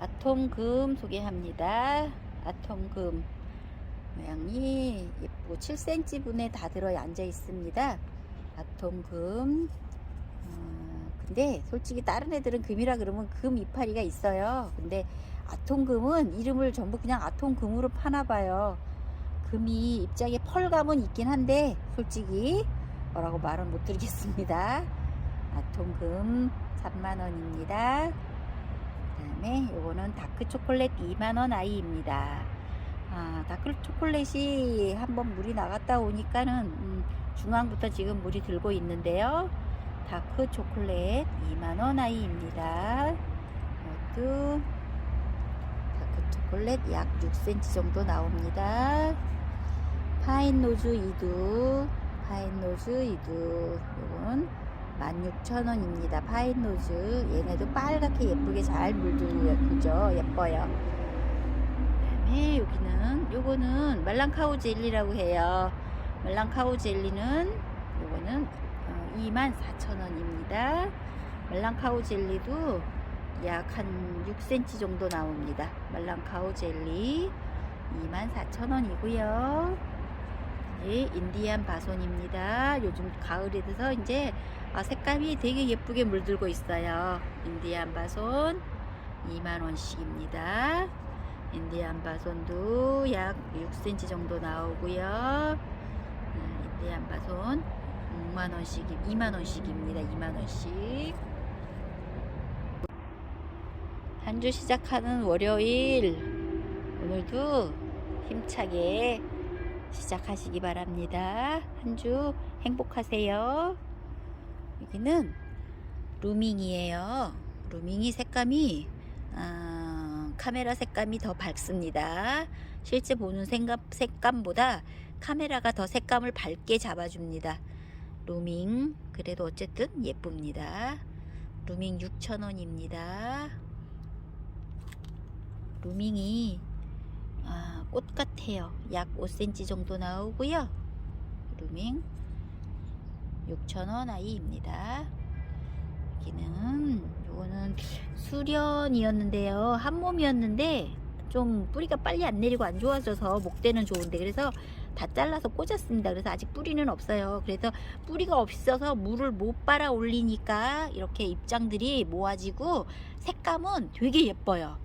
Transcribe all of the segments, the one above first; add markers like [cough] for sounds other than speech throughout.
아톰금 소개합니다. 아톰금 모양이 예쁘고 7cm 분에 다 들어 앉아 있습니다. 아톰금. 어, 근데 솔직히 다른 애들은 금이라 그러면 금 이파리가 있어요. 근데 아톰금은 이름을 전부 그냥 아톰금으로 파나 봐요. 금이 입장에 펄감은 있긴 한데 솔직히 뭐라고 말은 못 드리겠습니다. 아톰금 3만원입니다. 그 다음에 요거는 다크 초콜릿 2만원 아이입니다. 아, 다크 초콜릿이 한번 물이 나갔다 오니까는 음, 중앙부터 지금 물이 들고 있는데요. 다크 초콜릿 2만원 아이입니다. 이것도 다크 초콜릿 약 6cm 정도 나옵니다. 파인 노즈 이두, 파인 노즈 이두, 요건 16,000원입니다. 파인 노즈. 얘네도 빨갛게 예쁘게 잘 물들고요. 그죠? 예뻐요. 그 다음에 여기는 요거는 말랑카우 젤리라고 해요. 말랑카우 젤리는 요거는 24,000원입니다. 말랑카우 젤리도 약 한 6cm 정도 나옵니다. 말랑카우 젤리 24,000원이고요. 예, 인디안 바손입니다. 요즘 가을이 돼서 이제 아, 색감이 되게 예쁘게 물들고 있어요. 인디안 바손 2만원씩입니다. 인디안 바손도 약 6cm 정도 나오고요. 음, 인디안 바손 6만원씩, 2만원씩입니다. 2만원씩. 한 주 시작하는 월요일, 오늘도 힘차게 시작하시기 바랍니다. 한 주 행복하세요. 여기는 루밍이에요. 루밍이 색감이 아, 카메라 색감이 더 밝습니다. 실제 보는 색감, 색감보다 카메라가 더 색감을 밝게 잡아줍니다. 루밍 그래도 어쨌든 예쁩니다. 루밍 6,000원입니다. 루밍이 아, 꽃 같아요. 약 5cm 정도 나오고요. 루밍 6,000원 아이입니다. 여기는 요거는 수련이었는데요. 한 몸이었는데 좀 뿌리가 빨리 안 내리고 안 좋아져서 목대는 좋은데 그래서 다 잘라서 꽂았습니다. 그래서 아직 뿌리는 없어요. 그래서 뿌리가 없어서 물을 못 빨아 올리니까 이렇게 입장들이 모아지고 색감은 되게 예뻐요.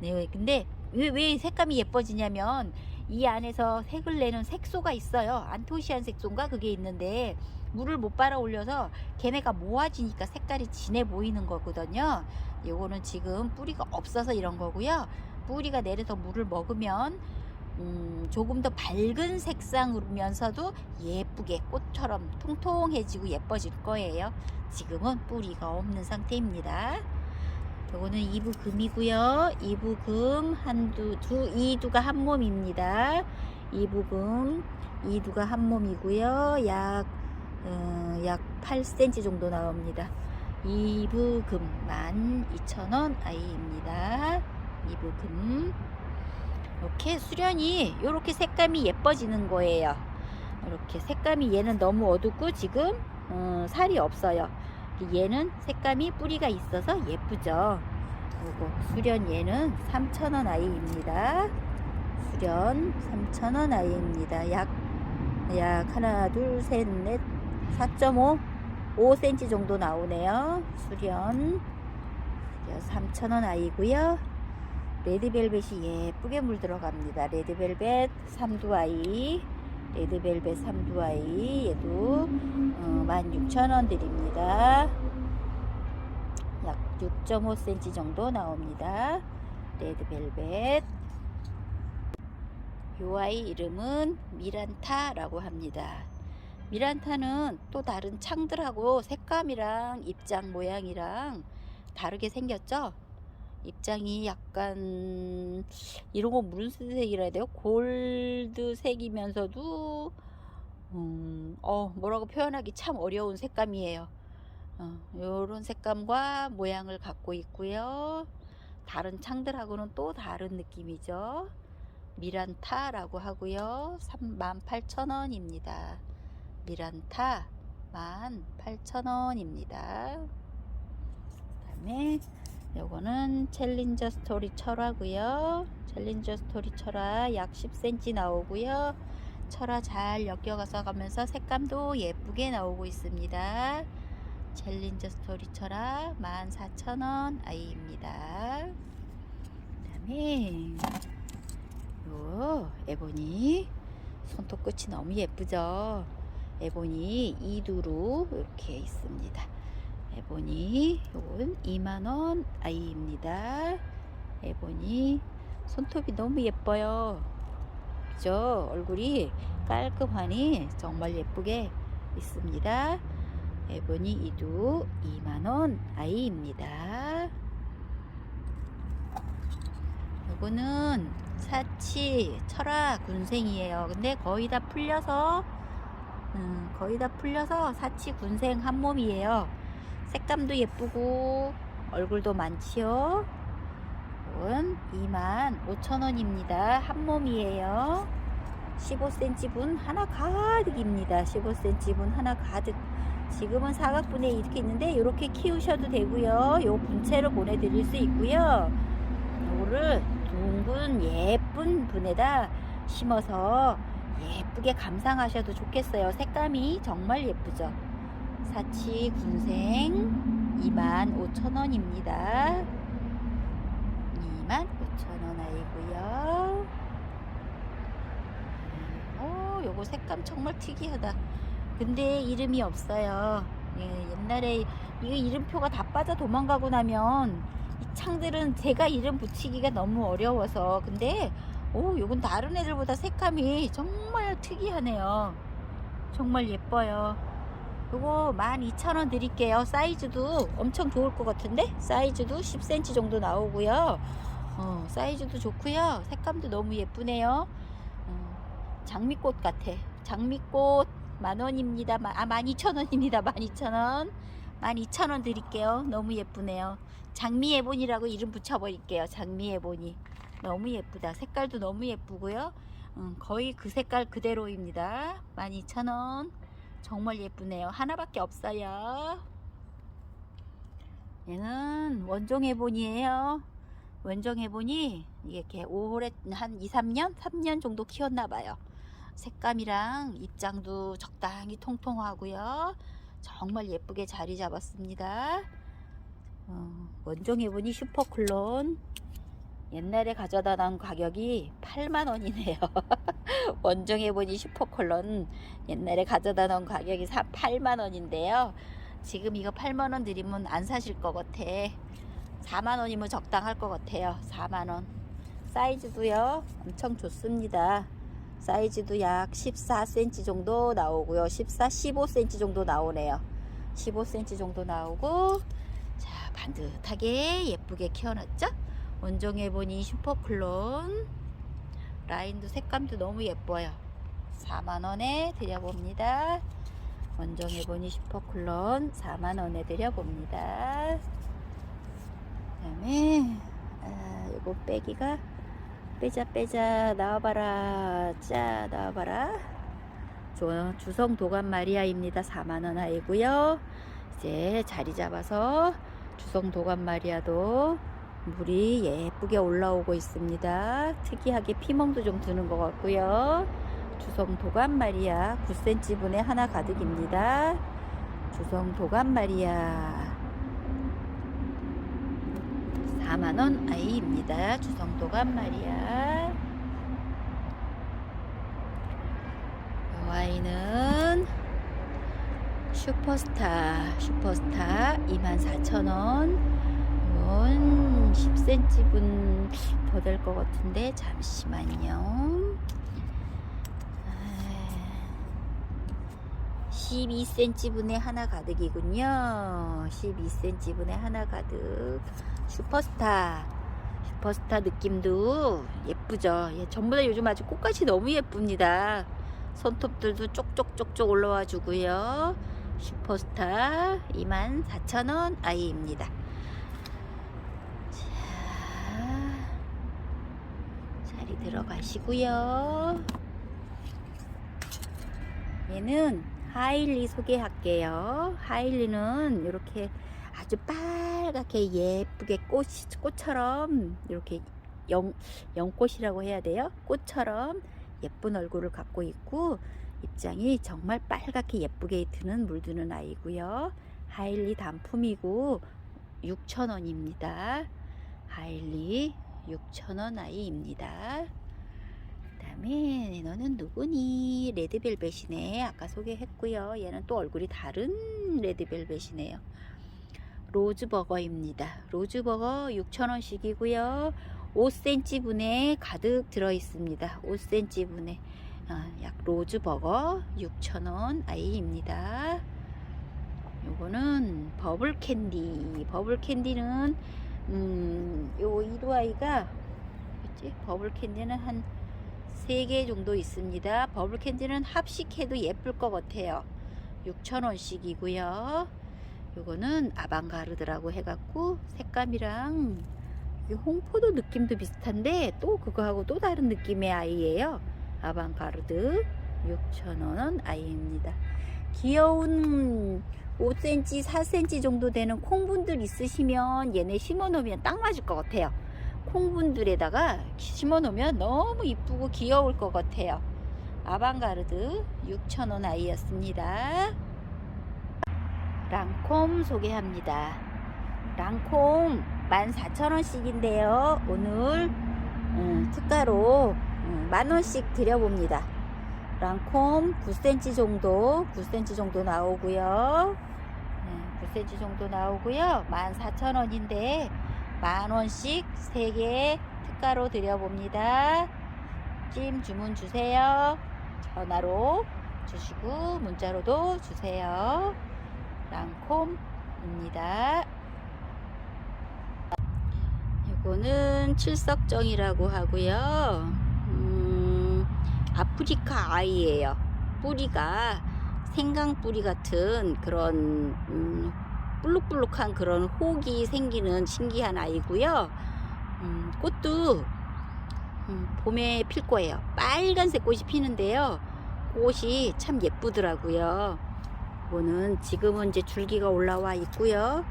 네, 근데 왜, 왜 색감이 예뻐지냐면 이 안에서 색을 내는 색소가 있어요. 안토시안 색소인가 그게 있는데 물을 못 빨아 올려서 걔네가 모아지니까 색깔이 진해 보이는 거거든요. 요거는 지금 뿌리가 없어서 이런 거고요. 뿌리가 내려서 물을 먹으면 음, 조금 더 밝은 색상이면서도 예쁘게 꽃처럼 통통해지고 예뻐질 거예요. 지금은 뿌리가 없는 상태입니다. 요거는 2부 금이고요. 2부 금 한두 두 이두가 한 몸입니다. 2부 금 이두가 한 몸이고요. 약 어, 약 8cm 정도 나옵니다. 2부 금 12,000원 아이입니다. 2부 금 이렇게 수련이 이렇게 색감이 예뻐지는 거예요. 이렇게 색감이 얘는 너무 어둡고 지금 어, 살이 없어요. 얘는 색감이 뿌리가 있어서 예쁘죠. 그리고 수련 얘는 3,000원 아이입니다. 수련 3,000원 아이입니다. 약, 약 하나, 둘, 셋, 넷, 4.5, 5cm 정도 나오네요. 수련. 수련 3,000원 아이고요. 레드벨벳이 예쁘게 물 들어갑니다. 레드벨벳 3두 아이. 레드벨벳 3두 아이. 얘도 어, 16,000원 드립니다. 약 6.5cm 정도 나옵니다. 레드벨벳. 요 아이 이름은 미란타라고 합니다. 미란타는 또 다른 창들하고 색감이랑 입장 모양이랑 다르게 생겼죠? 입장이 약간 이런 거 무슨 색이라 해야 돼요? 골드색이면서도 음, 어, 뭐라고 표현하기 참 어려운 색감이에요. 어, 요런 색감과 모양을 갖고 있고요. 다른 창들하고는 또 다른 느낌이죠. 미란타라고 하고요. 38,000원입니다. 미란타 18,000원입니다. 그 다음에 요거는 챌린저 스토리 철화고요. 챌린저 스토리 철화 약 10cm 나오고요. 철화 잘 엮여가서 가면서 색감도 예쁘게 나오고 있습니다. 챌린저 스토리 철화 14,000원 아이입니다. 그 다음에 요 에보니 손톱 끝이 너무 예쁘죠? 에보니 이두로 이렇게 있습니다. 에보니 요건 2만원 아이입니다. 에보니 손톱이 너무 예뻐요. 그죠? 얼굴이 깔끔하니 정말 예쁘게 있습니다. 에보니 이두 2만원 아이입니다. 요거는 사치 철화 군생이에요. 근데 거의 다 풀려서 음, 거의 다 풀려서 사치 군생 한 몸이에요. 색감도 예쁘고 얼굴도 많지요. 이건 25,000원입니다. 한 몸이에요. 15cm 분 하나 가득입니다. 15cm 분 하나 가득. 지금은 사각분에 이렇게 있는데 이렇게 키우셔도 되고요. 요 분체로 보내드릴 수 있고요. 요거를 둥근 예쁜 분에다 심어서 예쁘게 감상하셔도 좋겠어요. 색감이 정말 예쁘죠. 사치 군생 25,000원입니다. 25,000원 아이고요. 오, 요거 색감 정말 특이하다. 근데 이름이 없어요. 예, 옛날에 이거 이름표가 다 빠져 도망가고 나면 이 창들은 제가 이름 붙이기가 너무 어려워서 근데 오 요건 다른 애들보다 색감이 정말 특이하네요. 정말 예뻐요. 요거 12,000원 드릴게요. 사이즈도 엄청 좋을 것 같은데? 사이즈도 10cm 정도 나오고요. 어, 사이즈도 좋고요. 색감도 너무 예쁘네요. 어, 장미꽃 같아. 장미꽃 만원입니다. 아, 12,000원입니다. 12,000원. 12,000원 드릴게요. 너무 예쁘네요. 장미애본이라고 이름 붙여버릴게요. 장미애본이. 너무 예쁘다. 색깔도 너무 예쁘고요. 음, 거의 그 색깔 그대로입니다. 12,000원. 정말 예쁘네요. 하나밖에 없어요. 얘는 원종 해본이에요. 원종 해본이 이렇게 오래 한 2, 3년? 3년 정도 키웠나 봐요. 색감이랑 입장도 적당히 통통하고요. 정말 예쁘게 자리 잡았습니다. 어, 원종 해본이 슈퍼클론 옛날에 가져다 놔온 가격이 8만원이네요. [laughs] 원정해보니 슈퍼콜론 옛날에 가져다 놓은 가격이 8만원인데요. 지금 이거 8만원 드리면 안 사실 것 같아. 4만원이면 적당할 것 같아요. 4만원. 사이즈도요. 엄청 좋습니다. 사이즈도 약 14cm 정도 나오고요. 14, 15cm 정도 나오네요. 15cm 정도 나오고 자 반듯하게 예쁘게 키워놨죠? 원종해 보니 슈퍼클론. 라인도 색감도 너무 예뻐요. 4만원에 드려봅니다. 원종해 보니 슈퍼클론 4만원에 드려봅니다. 그 다음에 아, 요거 빼기가 빼자 빼자 나와봐라. 자 나와봐라. 조, 주성 도감 마리아입니다. 4만원 아이고요. 이제 자리 잡아서 주성 도감 마리아도 물이 예쁘게 올라오고 있습니다. 특이하게 피멍도 좀 드는 것 같고요. 주성 도감 마리아 9cm 분에 하나 가득입니다. 주성 도감 마리아 4만원 아이입니다. 주성 도감 마리아 이 아이는 슈퍼스타 슈퍼스타 24,000원 이건 10cm 분 더 될 것 같은데 잠시만요. 12cm 분에 하나 가득이군요. 12cm 분에 하나 가득. 슈퍼스타. 슈퍼스타 느낌도 예쁘죠? 예, 전부 다 요즘 아주 꽃같이 너무 예쁩니다. 손톱들도 쪽쪽쪽쪽 올라와 주고요. 슈퍼스타 24,000원 아이입니다 자리 들어가시고요. 얘는 하일리 소개할게요. 하일리는 이렇게 아주 빨갛게 예쁘게 꽃 꽃처럼 이렇게 영 연꽃이라고 해야 돼요. 꽃처럼 예쁜 얼굴을 갖고 있고 입장이 정말 빨갛게 예쁘게 드는 물드는 아이고요. 하일리 단품이고 6,000원입니다. 하일리 6,000원 아이입니다. 그 다음에 너는 누구니? 레드벨벳이네. 아까 소개했고요. 얘는 또 얼굴이 다른 레드벨벳이네요. 로즈버거입니다. 로즈버거 6,000원씩이고요. 5cm 분에 가득 들어 있습니다. 5cm 분에 아, 약 로즈버거 6,000원 아이입니다. 요거는 버블 캔디. 버블 캔디는 음, 요 이루 아이가 뭐지? 버블 캔디는 한 3개 정도 있습니다. 버블 캔디는 합식해도 예쁠 것 같아요. 6,000원씩이고요. 요거는 아방가르드라고 해갖고 색감이랑 홍포도 느낌도 비슷한데 또 그거하고 또 다른 느낌의 아이예요. 아방가르드 6,000원 아이입니다. 귀여운 5cm, 4cm 정도 되는 콩분들 있으시면 얘네 심어놓으면 딱 맞을 것 같아요. 콩분들에다가 심어놓으면 너무 이쁘고 귀여울 것 같아요. 아방가르드 6,000원 아이였습니다. 랑콤 소개합니다. 랑콤 14,000원씩인데요. 오늘 음, 특가로 음, 만원씩 드려봅니다. 랑콤 9cm 정도, 9cm 정도 나오고요. 네, 9cm 정도 나오고요. 14,000원인데 만원씩 3개 특가로 드려봅니다. 찜 주문 주세요. 전화로 주시고 문자로도 주세요. 랑콤입니다. 이거는 칠석정이라고 하고요. 음, 아프리카 아이예요. 뿌리가 생강 뿌리 같은 그런 음, 볼록볼록한 그런 혹이 생기는 신기한 아이고요. 음, 꽃도 음, 봄에 필 거예요. 빨간색 꽃이 피는데요. 꽃이 참 예쁘더라고요. 이거는 지금은 이제 줄기가 올라와 있고요.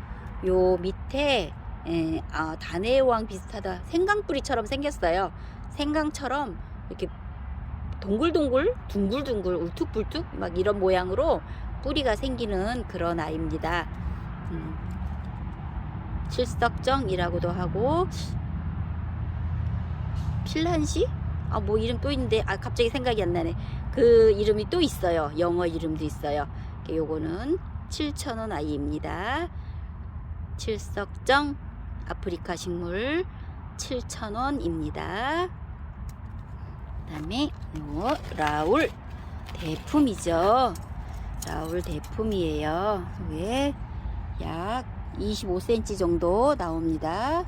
요 밑에 에, 아, 다네왕 비슷하다. 생강뿌리처럼 생겼어요. 생강처럼 이렇게 동글동글, 둥글둥글, 울퉁불퉁 막 이런 모양으로 뿌리가 생기는 그런 아이입니다. 음, 칠석정이라고도 하고 필란시? 아 뭐 이름 또 있는데 아 갑자기 생각이 안 나네. 그 이름이 또 있어요. 영어 이름도 있어요. 요거는 7,000원 아이입니다. 칠석정 아프리카 식물 7,000원입니다. 그다음에 요 라울 대품이죠. 라울 대품이에요. 이게 약 25cm 정도 나옵니다.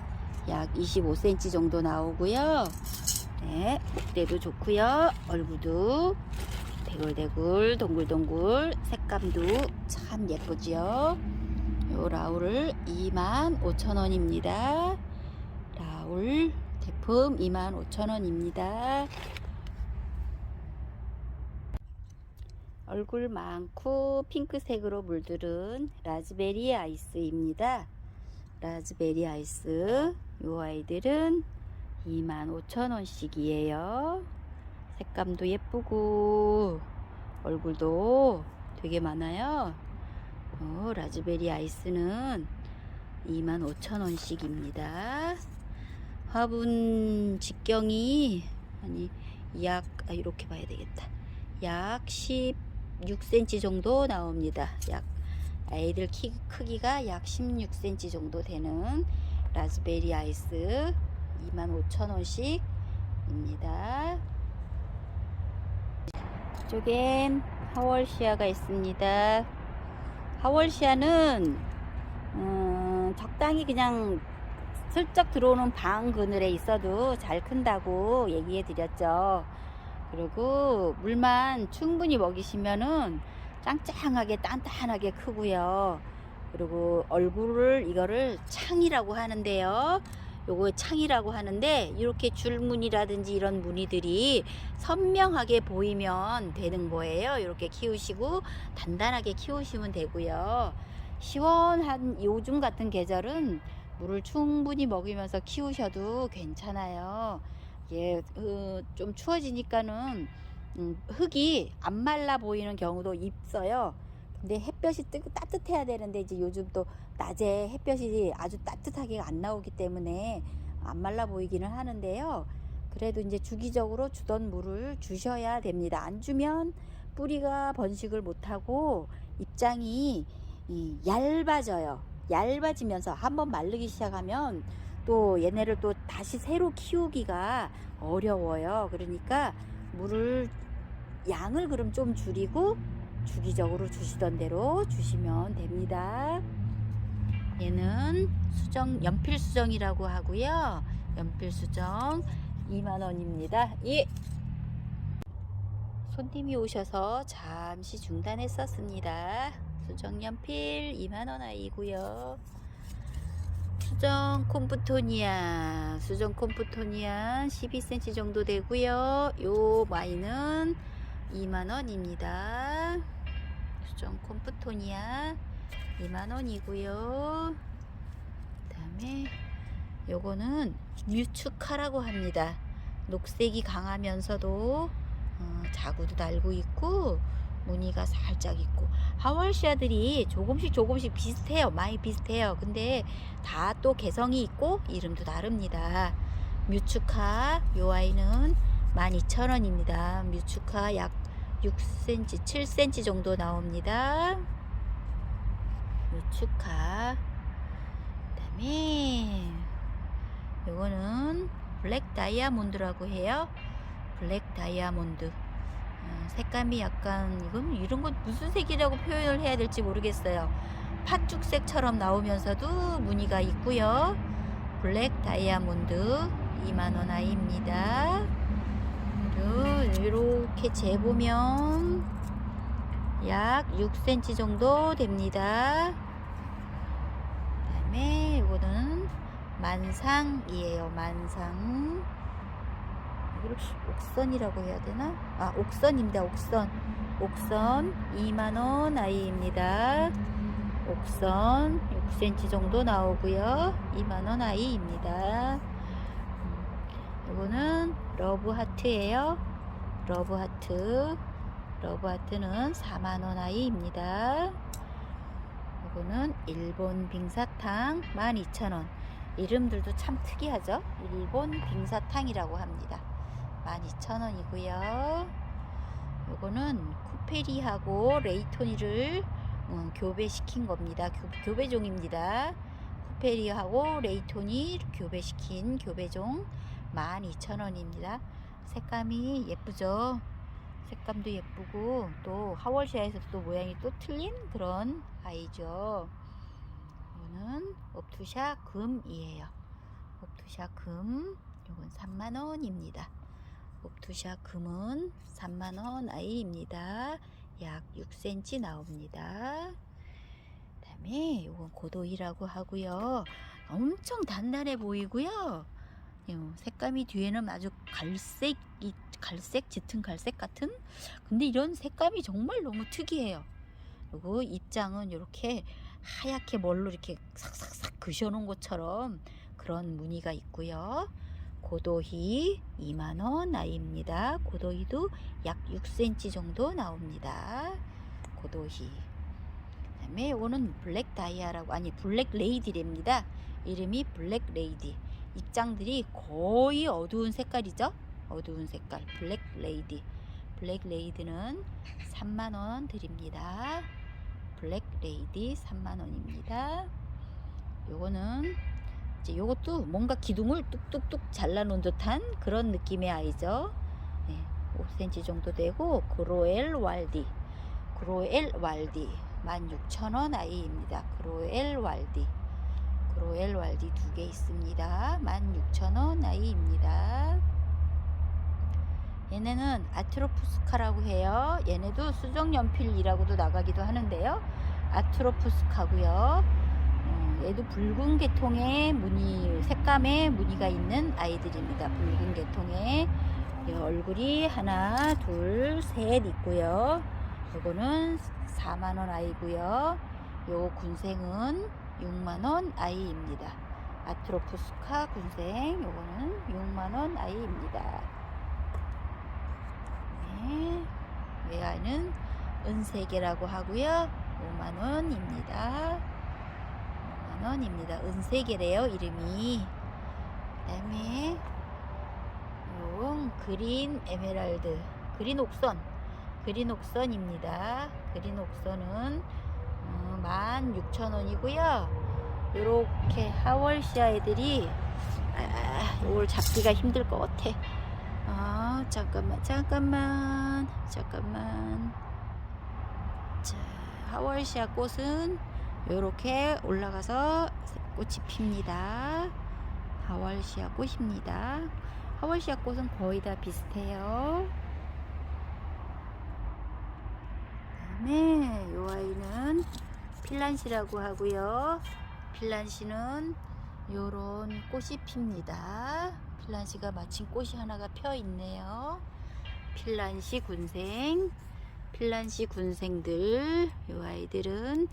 약 25cm 정도 나오고요. 네, 목대도 좋고요. 얼굴도 대굴대굴 동글동글 색감도 참 예쁘지요. 요 라울을 25,000원입니다. 라울 제품 25,000원입니다. 얼굴 많고 핑크색으로 물들은 라즈베리 아이스입니다. 라즈베리 아이스 요 아이들은 25,000원씩이에요. 색감도 예쁘고 얼굴도 되게 많아요. 어, 라즈베리 아이스는 25,000원씩입니다. 화분 직경이 아니 약 아, 이렇게 봐야 되겠다. 약 16cm 정도 나옵니다. 약 아이들 키, 크기가 약 16cm 정도 되는 라즈베리 아이스 25,000원씩입니다. 이쪽엔 하월시아가 있습니다. 하월시아는 음, 적당히 그냥 슬쩍 들어오는 방 그늘에 있어도 잘 큰다고 얘기해 드렸죠. 그리고 물만 충분히 먹이시면은 짱짱하게 단단하게 크고요. 그리고 얼굴을 이거를 창이라고 하는데요. 요거 창이라고 하는데 이렇게 줄무늬라든지 이런 무늬들이 선명하게 보이면 되는 거예요. 이렇게 키우시고 단단하게 키우시면 되고요. 시원한 요즘 같은 계절은 물을 충분히 먹이면서 키우셔도 괜찮아요. 예, 어, 좀 추워지니까는 음, 흙이 안 말라 보이는 경우도 있어요. 근데 햇볕이 뜨고 따뜻해야 되는데 이제 요즘 또 낮에 햇볕이 아주 따뜻하게 안 나오기 때문에 안 말라 보이기는 하는데요. 그래도 이제 주기적으로 주던 물을 주셔야 됩니다. 안 주면 뿌리가 번식을 못하고 입장이 이 얇아져요. 얇아지면서 한번 마르기 시작하면 또 얘네를 또 다시 새로 키우기가 어려워요. 그러니까 물을 양을 그럼 좀 줄이고 주기적으로 주시던 대로 주시면 됩니다. 얘는 수정 연필 수정이라고 하고요. 연필 수정 2만 원입니다. 예. 손님이 오셔서 잠시 중단했었습니다. 수정 연필 2만 원 아이고요. 수정 콤프토니아, 수정 콤프토니아 12cm 정도 되고요. 요 마이는 2만 원입니다. 수정 콤프토니아 2만 원이고요. 그 다음에 요거는 뮤츠카라고 합니다. 녹색이 강하면서도 어, 자구도 달고 있고 무늬가 살짝 있고 하월시아들이 조금씩 조금씩 비슷해요. 많이 비슷해요. 근데 다 또 개성이 있고 이름도 다릅니다. 뮤츠카 요 아이는 12,000원입니다. 뮤츠카 약 6cm, 7cm 정도 나옵니다. 뮤츠카 그다음에 요거는 블랙 다이아몬드라고 해요. 블랙 다이아몬드. 어, 색감이 약간 이건 이런 건 무슨 색이라고 표현을 해야 될지 모르겠어요. 팥죽색처럼 나오면서도 무늬가 있고요. 블랙 다이아몬드 2만 원 아이입니다. 이렇게 재보면 약 6cm 정도 됩니다. 그 다음에 이거는 만상이에요. 만상. 옥선이라고 해야 되나? 아, 옥선입니다. 옥선. 옥선 2만원 아이입니다. 옥선 6cm 정도 나오고요. 2만원 아이입니다. 음, 이거는 러브 하트예요. 러브 하트. 러브 하트는 4만원 아이입니다. 이거는 일본 빙사탕 12,000원. 이름들도 참 특이하죠? 일본 빙사탕이라고 합니다. 12,000원이고요. 요거는 쿠페리하고 레이토니를 음, 교배시킨 겁니다. 교, 교배종입니다. 쿠페리하고 레이토니 교배시킨 교배종 12,000원입니다. 색감이 예쁘죠? 색감도 예쁘고 또 하월시아에서 또 모양이 또 틀린 그런 아이죠. 이거는 옵투샤 금이에요. 옵투샤 금 이건 3만원입니다. 옵투샤 금은 3만원 아이입니다. 약 6cm 나옵니다. 그 다음에 이건 고도이라고 하고요. 엄청 단단해 보이고요. 요 색감이 뒤에는 아주 갈색, 이 갈색, 짙은 갈색 같은? 근데 이런 색감이 정말 너무 특이해요. 그리고 입장은 이렇게 하얗게 뭘로 이렇게 삭삭삭 그셔놓은 것처럼 그런 무늬가 있고요. 고도희 2만원 아이입니다. 고도희도 약 6cm 정도 나옵니다. 고도희. 그 다음에 이거는 블랙 다이아라고, 아니, 블랙 레이디랍니다. 이름이 블랙 레이디. 입장들이 거의 어두운 색깔이죠? 어두운 색깔. 블랙 레이디. 블랙 레이디는 3만원 드립니다. 블랙 레이디 3만원입니다. 요거는 이제 요것도 뭔가 기둥을 뚝뚝뚝 잘라놓은 듯한 그런 느낌의 아이죠. 네, 5cm 정도 되고 그로엘 왈디 그로엘 왈디 16,000원 아이입니다. 그로엘 왈디 그로엘 왈디 두 개 있습니다. 16,000원 아이입니다. 얘네는 아트로푸스카라고 해요. 얘네도 수정연필이라고도 나가기도 하는데요. 아트로푸스카고요. 어, 얘도 붉은 계통의 무늬, 색감의 무늬가 있는 아이들입니다. 붉은 계통의 이 얼굴이 하나, 둘, 셋 있고요. 요거는 4만원 아이고요. 요 군생은 6만원 아이입니다. 아트로푸스카 군생 요거는 6만원 아이입니다. 네, 외아는 은세계라고 하고요. 5만원입니다. 5만원입니다. 은세계래요 이름이. 그 다음에 요 그린 에메랄드 그린 옥선 그린 옥선입니다. 그린 옥선은 어, 16,000원이고요. 요렇게 하월시아 애들이 아, 이걸 잡기가 힘들 것 같아. 아, 잠깐만, 잠깐만, 잠깐만. 자, 하월시아 꽃은 요렇게 올라가서 꽃이 핍니다. 하월시아 꽃입니다. 하월시아 꽃은 거의 다 비슷해요. 그다음에 요 아이는 필란시라고 하고요. 필란시는 요런 꽃이 핍니다. 필란시가 마침 꽃이 하나가 펴 있네요. 필란시 군생, 필란시 군생들, 요 아이들은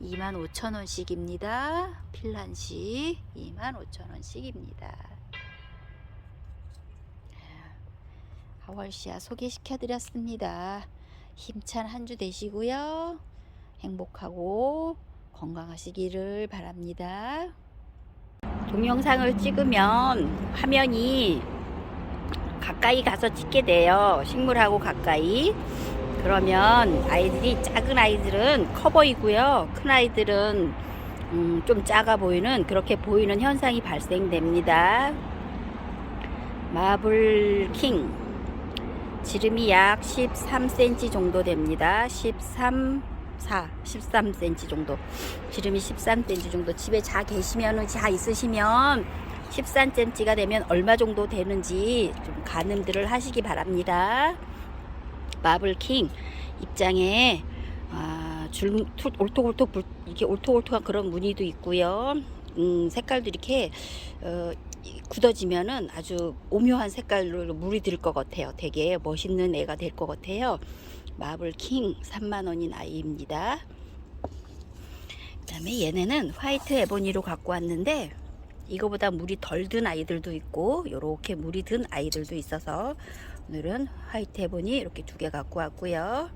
25,000원씩입니다. 필란시 25,000원씩입니다. 하월시아 소개시켜 드렸습니다. 힘찬 한 주 되시고요. 행복하고 건강하시기를 바랍니다. 동영상을 찍으면 화면이 가까이 가서 찍게 돼요. 식물하고 가까이. 그러면 아이들이 작은 아이들은 커 보이고요. 큰 아이들은 음, 좀 작아 보이는 그렇게 보이는 현상이 발생됩니다. 마블킹 지름이 약 13cm 정도 됩니다. 13, 4, 13cm 정도. 지름이 13cm 정도. 집에 자 계시면은 자 있으시면 13cm가 되면 얼마 정도 되는지 좀 가늠들을 하시기 바랍니다. 마블킹 입장에 아, 줄 올톡올톡 불- 이렇게 올톡올톡한 그런 무늬도 있고요. 음, 색깔도 이렇게 어, 이- 굳어지면은 아주 오묘한 색깔로 물이 들 것 같아요. 되게 멋있는 애가 될 것 같아요. 마블킹 3만원인 아이입니다. 그 다음에 얘네는 화이트 에보니로 갖고 왔는데 이거보다 물이 덜 든 아이들도 있고 요렇게 물이 든 아이들도 있어서 오늘은 화이트 에보니 이렇게 두 개 갖고 왔고요.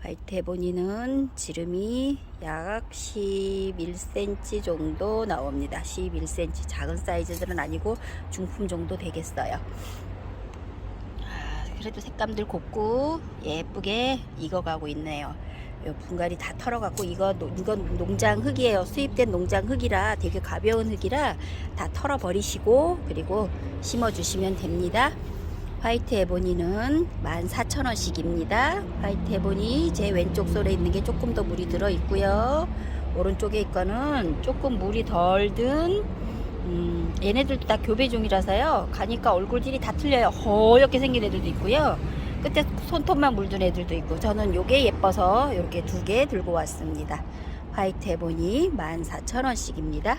화이트 에보니는 지름이 약 11cm 정도 나옵니다. 11cm 작은 사이즈들은 아니고 중품 정도 되겠어요. 아, 그래도 색감들 곱고 예쁘게 익어가고 있네요. 요 분갈이 다 털어갖고 이거 노- 이건 농장 흙이에요. 수입된 농장 흙이라 되게 가벼운 흙이라 다 털어버리시고 그리고 심어주시면 됩니다. 화이트 에보니는 14,000원씩입니다. 화이트 에보니 제 왼쪽 솔에 있는 게 조금 더 물이 들어 있고요. 오른쪽에 있거는 조금 물이 덜든 음, 얘네들도 다 교배종이라서요. 가니까 얼굴들이 다 틀려요. 허옇게 생긴 애들도 있고요. 끝에 손톱만 물든 애들도 있고 저는 요게 예뻐서 이렇게 두 개 들고 왔습니다. 화이트 에보니 14,000원씩입니다.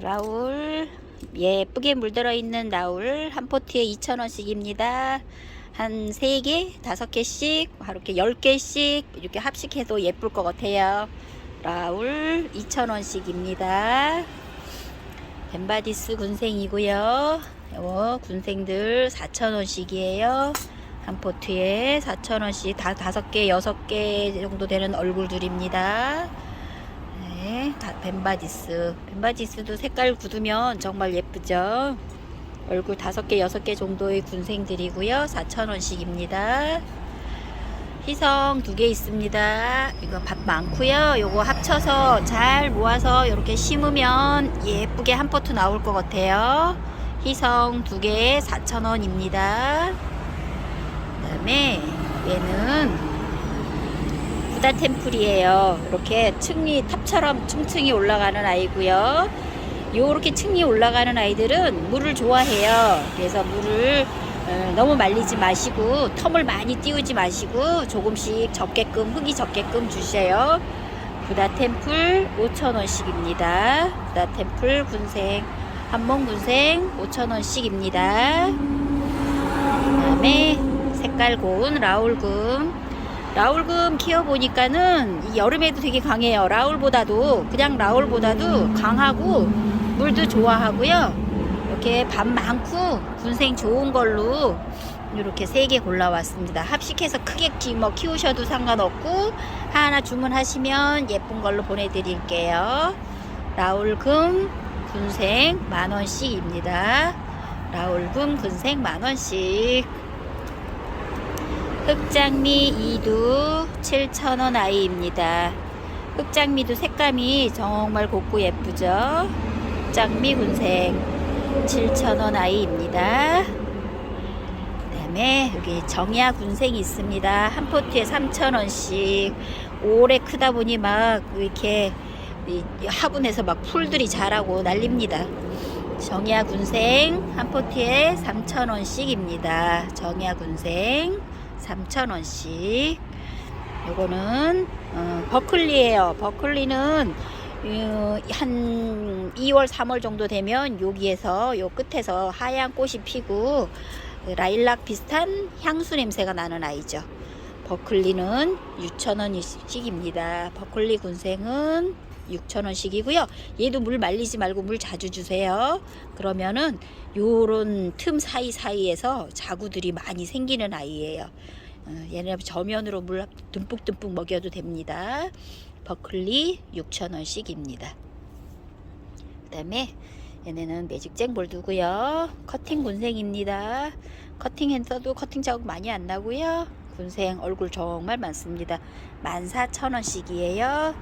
라울 예쁘게 물들어 있는 라울 한 포트에 2,000원씩입니다. 한 3개, 5개씩, 이렇게 10개씩 이렇게 합식해도 예쁠 것 같아요. 라울 2,000원씩입니다. 벤바디스 군생이고요. 요 군생들 4,000원씩이에요. 한 포트에 4,000원씩 다 5개, 6개 정도 되는 얼굴들입니다. 네, 다 벤바디스. 벤바디스도 색깔 굳으면 정말 예쁘죠. 얼굴 다섯 개, 여섯 개 정도의 군생들이고요. 4,000원씩입니다. 희성 두 개 있습니다. 이거 밥 많고요. 요거 합쳐서 잘 모아서 이렇게 심으면 예쁘게 한 포트 나올 것 같아요. 희성 두 개에 4,000원입니다. 그 다음에 얘는 부다 템플이에요. 이렇게 층이 탑처럼 층층이 올라가는 아이고요. 요렇게 층이 올라가는 아이들은 물을 좋아해요. 그래서 물을 어, 너무 말리지 마시고 텀을 많이 띄우지 마시고 조금씩 적게끔 흙이 적게끔 주세요. 부다 템플 5,000원씩입니다. 부다 템플 군생 한몽 군생 5,000원씩입니다. 그 다음에 색깔 고운 라울금 라울금 키워보니까는 이 여름에도 되게 강해요. 라울보다도 그냥 라울보다도 강하고 물도 좋아하고요. 이렇게 밥 많고 군생 좋은 걸로 이렇게 세 개 골라왔습니다. 합식해서 크게 키, 뭐 키우셔도 상관없고 하나 주문하시면 예쁜 걸로 보내드릴게요. 라울금 군생 만 원씩입니다. 라울금 군생 만 원씩. 흑장미 이두 7,000원 아이입니다. 흑장미도 색감이 정말 곱고 예쁘죠? 흑장미 군생 7,000원 아이입니다. 그 다음에 여기 정야 군생이 있습니다. 한 포트에 3,000원씩. 오래 크다 보니 막 이렇게 이 화분에서 막 풀들이 자라고 난립니다. 정야 군생 한 포트에 3,000원씩입니다. 정야 군생 3,000원씩. 요거는 어, 버클리예요. 버클리는 어, 한 2월, 3월 정도 되면 여기에서 요 끝에서 하얀 꽃이 피고 라일락 비슷한 향수 냄새가 나는 아이죠. 버클리는 6,000원씩입니다. 버클리 군생은 6,000원씩이고요. 얘도 물 말리지 말고 물 자주 주세요. 그러면은 요런 틈 사이사이에서 자구들이 많이 생기는 아이예요. 어, 얘네 저면으로 물 듬뿍듬뿍 먹여도 됩니다. 버클리 6,000원씩입니다. 그 다음에 얘네는 매직잭 볼두고요. 커팅 군생입니다. 커팅했어도 커팅 자국 많이 안 나고요. 군생 얼굴 정말 많습니다. 14,000원씩이에요.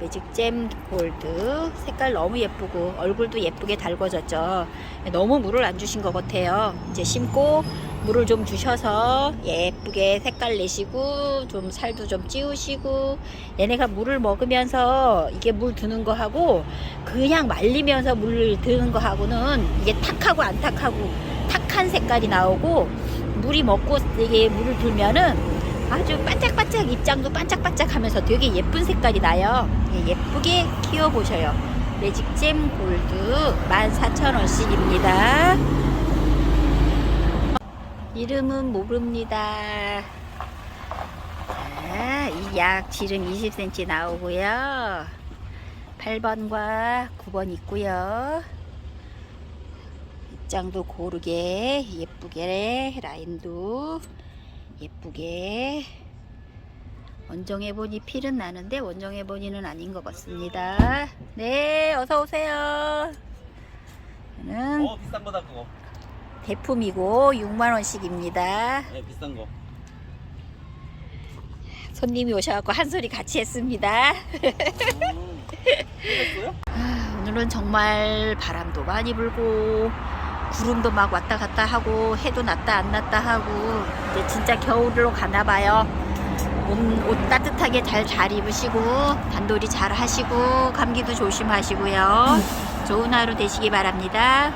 매직잼 골드 색깔 너무 예쁘고 얼굴도 예쁘게 달궈졌죠. 너무 물을 안 주신 것 같아요. 이제 심고 물을 좀 주셔서 예쁘게 색깔 내시고 좀 살도 좀 찌우시고 얘네가 물을 먹으면서 이게 물 드는 거 하고 그냥 말리면서 물 드는 거 하고는 이게 탁하고 안 탁하고 탁한 색깔이 나오고 물이 먹고 이게 물을 들면은 아주 반짝반짝 입장도 반짝반짝 하면서 되게 예쁜 색깔이 나요. 예, 예쁘게 키워 보셔요. 매직잼 골드 14,000원씩입니다. 이름은 모릅니다. 약 지름 20cm 나오고요. 8번과 9번 있고요. 입장도 고르게 예쁘게 라인도 예쁘게 원정해 보니 필은 나는데 원정해 보니는 아닌 것 같습니다. 네, 어서 오세요. 는 어 비싼 거다 그거. 대품이고 6만 원씩입니다. 네 비싼 거. 손님이 오셔갖고 한 소리 같이 했습니다. 음. [laughs] 아, 오늘은 정말 바람도 많이 불고 구름도 막 왔다 갔다 하고 해도 났다 안 났다 하고 이제 진짜 겨울로 가나 봐요. 옷, 옷 따뜻하게 잘 잘 입으시고 단돌이 잘 하시고 감기도 조심하시고요. 좋은 하루 되시기 바랍니다.